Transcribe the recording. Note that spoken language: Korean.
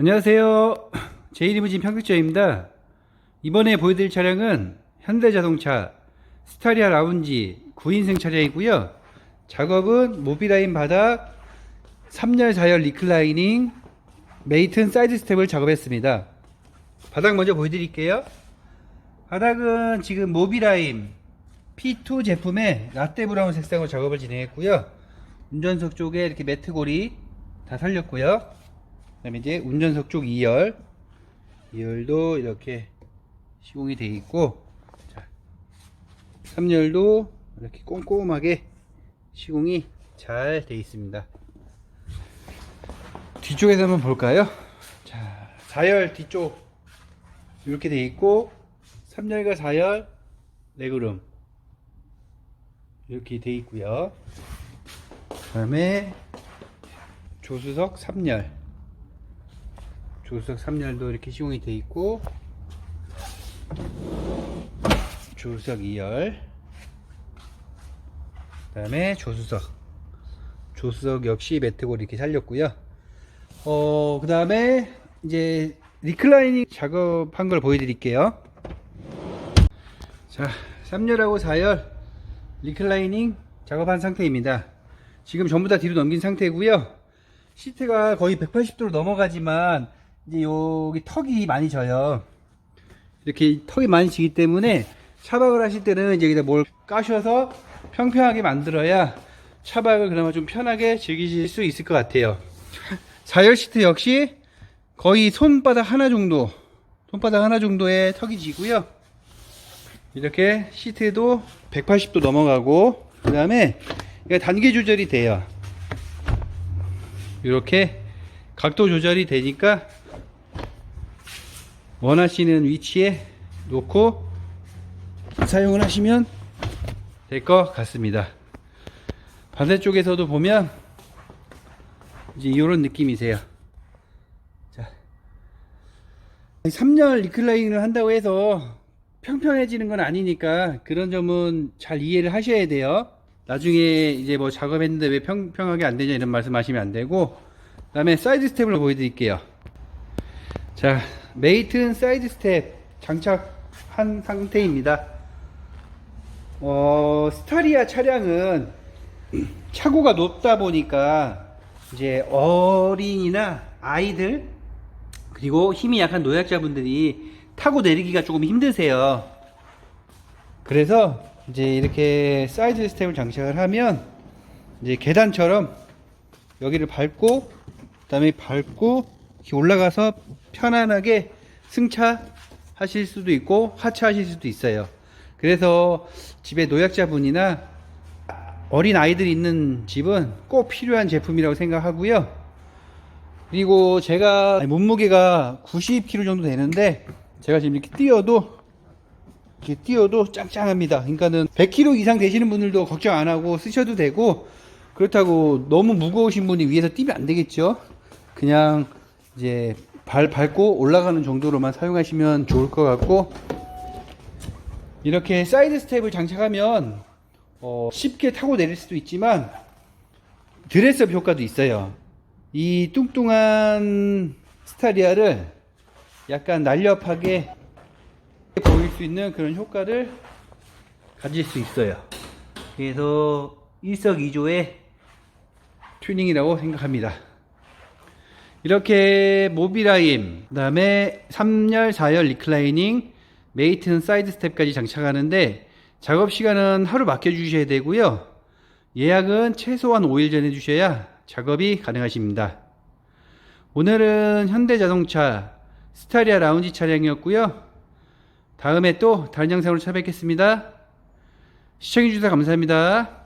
안녕하세요. 제이리무진 평택저입니다. 이번에 보여드릴 차량은 현대자동차 스타리아 라운지 9인승 차량이고요. 작업은 모비라인 바닥 3열 4열 리클라이닝 메이튼 사이드 스텝을 작업했습니다. 바닥 먼저 보여드릴게요. 바닥은 지금 모비라인 P2 제품의 라떼 브라운 색상으로 작업을 진행했고요. 운전석 쪽에 이렇게 매트 고리 다 살렸고요. 그 다음에 이제 운전석 쪽 2열. 2열도 이렇게 시공이 되어 있고 자, 3열도 이렇게 꼼꼼하게 시공이 잘 되어 있습니다. 뒤쪽에서 한번 볼까요? 자 4열 뒤쪽 이렇게 되어 있고 3열과 4열 레그룸 이렇게 되어 있고요. 그 다음에 조수석 3열 조수석 3열도 이렇게 시공이 되어 있고 조수석 2열 그 다음에 조수석. 조수석 역시 매트골 이렇게 살렸고요. 어, 그 다음에 이제 리클라이닝 작업한 걸 보여드릴게요. 자 3열하고 4열 리클라이닝 작업한 상태입니다. 지금 전부 다 뒤로 넘긴 상태고요. 시트가 거의 180도로 넘어가지만 이제 여기 턱이 많이 져요. 이렇게 턱이 많이 지기 때문에 차박을 하실 때는 이제 여기다 뭘 까셔서 평평하게 만들어야 차박을 그나마 좀 편하게 즐기실 수 있을 것 같아요. 4열 시트 역시 거의 손바닥 하나 정도, 손바닥 하나 정도의 턱이 지고요. 이렇게 시트도 180도 넘어가고, 그 다음에 단계 조절이 돼요. 이렇게 각도 조절이 되니까 원하시는 위치에 놓고 사용을 하시면 될 것 같습니다. 반대쪽에서도 보면 이제 이런 느낌이세요. 자, 3열 리클라이닝을 한다고 해서 평평해지는 건 아니니까 그런 점은 잘 이해를 하셔야 돼요. 나중에 이제 뭐 작업했는데 왜 평평하게 안 되냐 이런 말씀 하시면 안 되고 그 다음에 사이드 스텝을 보여드릴게요 자 메이튼 사이드 스텝 장착한 상태입니다. 어 스타리아 차량은 차고가 높다 보니까 이제 어린이나 아이들 그리고 힘이 약한 노약자분들이 타고 내리기가 조금 힘드세요. 그래서 이제 이렇게 사이드 스텝을 장착을 하면 이제 계단처럼 여기를 밟고 그 다음에 밟고 이렇게 올라가서 편안하게 승차 하실 수도 있고 하차하실 수도 있어요. 그래서 집에 노약자분이나 어린 아이들이 있는 집은 꼭 필요한 제품이라고 생각하고요. 그리고 제가 몸무게가 90kg 정도 되는데 제가 지금 이렇게 뛰어도 이렇게 띄워도 짱짱합니다. 그러니까는 100kg 이상 되시는 분들도 걱정 안 하고 쓰셔도 되고 그렇다고 너무 무거우신 분이 위에서 뛰면 안 되겠죠. 그냥 이제 발 밟고 올라가는 정도로만 사용하시면 좋을 것 같고 이렇게 사이드 스텝을 장착하면 어, 쉽게 타고 내릴 수도 있지만 드레스업 효과도 있어요. 이 뚱뚱한 스타리아를 약간 날렵하게 보일 수 있는 그런 효과를 가질 수 있어요. 그래서 일석이조의 튜닝이라고 생각합니다. 이렇게 모비라임, 그 다음에 3열, 4열 리클라이닝, 메이튼 사이드 스텝까지 장착하는데 작업 시간은 하루 맡겨주셔야 되고요. 예약은 최소한 5일 전에 주셔야 작업이 가능하십니다. 오늘은 현대자동차 스타리아 라운지 차량이었고요. 다음에 또 다른 영상으로 찾아뵙겠습니다. 시청해주셔서 감사합니다.